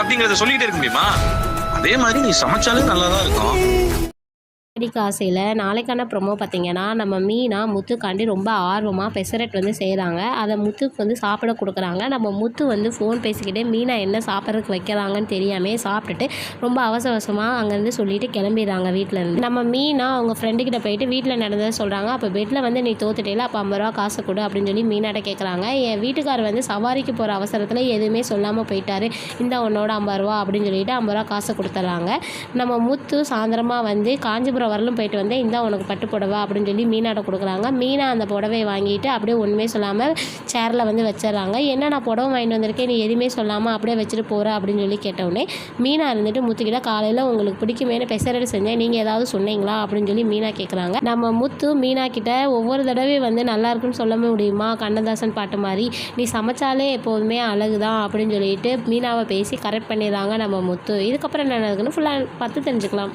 அப்படிங்கறத சொல்லிட்டே இருக்க முடியுமா? அதே மாதிரி நீ சமைச்சாலே நல்லா தான் இருக்கும். அடிக்க ஆசையில் நாளைக்கான ப்ரொமோ பார்த்தீங்கன்னா நம்ம மீனா முத்துக்காண்டி ரொம்ப ஆர்வமாக பெசரட் வந்து செய்கிறாங்க அதை முத்துக்கு வந்து சாப்பிட கொடுக்குறாங்க. நம்ம முத்து வந்து ஃபோன் பேசிக்கிட்டே மீனா என்ன சாப்பிட்றதுக்கு வைக்கிறாங்கன்னு தெரியாமே சாப்பிட்டுட்டு ரொம்ப அவசர அவசரமாக அங்கேருந்து சொல்லிட்டு கிளம்பிடுறாங்க வீட்டிலேருந்து நம்ம மீனா அவங்க ஃப்ரெண்டுக்கிட்ட போயிட்டு வீட்டில் நடந்ததை சொல்கிறாங்க அப்போ பெட்டில் வந்து நீ தோத்துட்டேல அப்போ ஐம்பது ரூபா காசு கொடு அப்படின்னு சொல்லி மீனாட்ட கேட்குறாங்க என் வீட்டுக்கார் வந்து சவாரிக்கு போகிற அவசரத்தில் எதுவுமே சொல்லாமல் போயிட்டாரு. இந்த உன்னோட ஐம்பது ரூபா அப்படின்னு சொல்லிட்டு ஐம்பது ரூபா காசு கொடுத்துட்றாங்க நம்ம முத்து சாயந்தரமாக வந்து காஞ்சிபுரம் வரலும் போயிட்டு வந்தேன். இந்த உனக்கு பட்டு புடவை அப்படின்னு சொல்லி மீனாட்ட கொடுக்குறாங்க. மீனா அந்த புடவையை வாங்கிட்டு அப்படியே ஒன்றுமே சொல்லாமல் சேரில் வந்து வச்சிடுறாங்க. என்ன நான் புடவை வாங்கிட்டு வந்திருக்கேன்? நீ எதுவுமே சொல்லாமல் அப்படியே வச்சுட்டு போகிற அப்படின்னு சொல்லி கேட்டவுடனே மீனா இருந்துட்டு முத்துக்கிட்ட காலையில் உங்களுக்கு பிடிக்குமேனு பெசரடி செஞ்சேன். நீங்கள் ஏதாவது சொன்னீங்களா? அப்படின்னு சொல்லி மீனா கேட்குறாங்க நம்ம முத்து மீனா கிட்ட ஒவ்வொரு தடவையும் வந்து நல்லா இருக்குன்னு சொல்ல முடியுமா? கண்ணதாசன் பாட்டு மாதிரி நீ சமைச்சாலே எப்போதுமே அழகு தான் அப்படின்னு சொல்லிட்டு மீனாவை பேசி கரெக்ட் பண்ணிடுறாங்க நம்ம முத்து. இதுக்கப்புறம் என்ன நடக்குன்னு ஃபுல்லாக பார்த்து தெரிஞ்சுக்கலாம்.